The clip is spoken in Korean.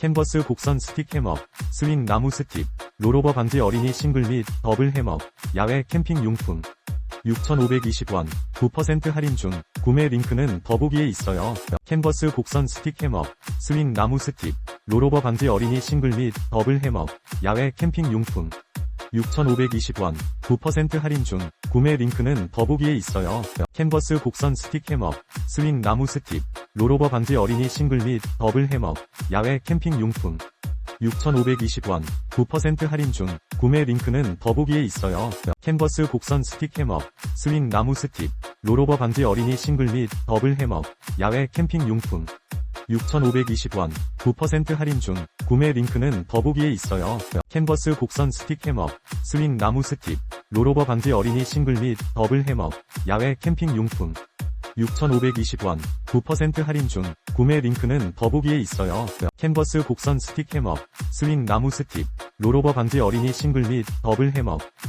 캔버스 곡선 스틱 해머, 스윙 나무 스틱, 롤오버 반지 어린이 싱글 및 더블 해머, 야외 캠핑 용품. 6,520원, 9% 할인 중, 구매 링크는 더보기에 있어요. 캔버스 곡선 스틱 해머, 스윙 나무 스틱, 롤오버 반지 어린이 싱글 및 더블 해머, 야외 캠핑 용품. 6,520원, 9% 할인 중, 구매 링크는 더보기에 있어요. 캔버스 곡선 스틱 해머, 스윙 나무 스틱, 롤오버 반지 어린이 싱글 및 더블 해머, 야외 캠핑 용품. 6,520원, 9% 할인 중, 구매 링크는 더보기에 있어요. 캔버스 곡선 스틱 해머, 스윙 나무 스틱, 롤오버 반지 어린이 싱글 및 더블 해머, 야외 캠핑 용품. 6,520원, 9% 할인 중, 구매 링크는 더보기에 있어요. 캔버스 곡선 스틱 해머, 스윙 나무 스틱, 롤오버 반지 어린이 싱글 및 더블 해머, 야외 캠핑 용품. 6,520원, 9% 할인 중, 구매 링크는 더보기에 있어요. 캔버스 곡선 스틱 해머, 스윙 나무 스틱, 롤오버 반지 어린이 싱글 및 더블 해머,